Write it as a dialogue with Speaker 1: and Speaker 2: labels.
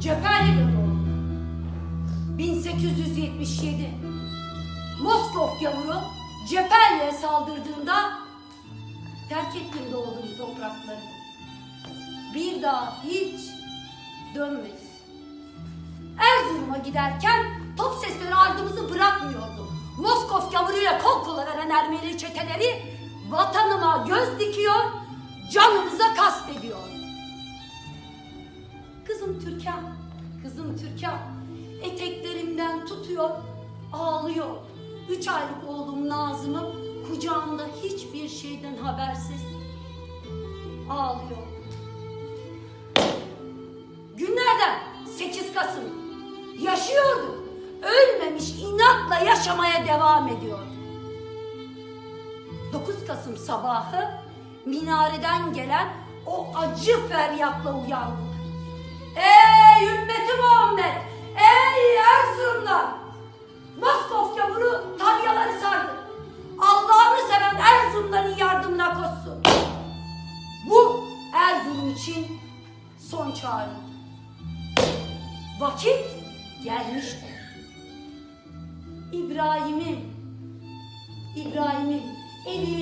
Speaker 1: Cephane'de doğdum. 1877. Moskov gavuru Cephane'ye saldırdığında terk ettim doğduğum toprakları. Bir daha hiç dönmeyiz. Erzurum'a giderken top sesleri ardımızı bırakmıyordu. Moskov gavuruyla kol kola veren Ermeni çeteleri vatanıma göz dikiyor, canımıza kastediyor. Kızım Türkan, kızım Türkan eteklerimden tutuyor, ağlıyor. Üç aylık oğlum Nazım'ım kucağımda hiçbir şeyden habersiz ağlıyor. Günlerden 8 Kasım yaşıyordu. Ölmemiş inatla yaşamaya devam ediyordu. 9 Kasım sabahı minareden gelen o acı feryatla uyandık. Ey ümmeti Muhammed! Ey Erzurumlar! Moskov gavuru tabyaları sardı. Allah'ını seven Erzurumların yardımına koşsun. Bu Erzurum için son çağrı. Vakit gelmiştir. İbrahim'im, İbrahim'im, elimin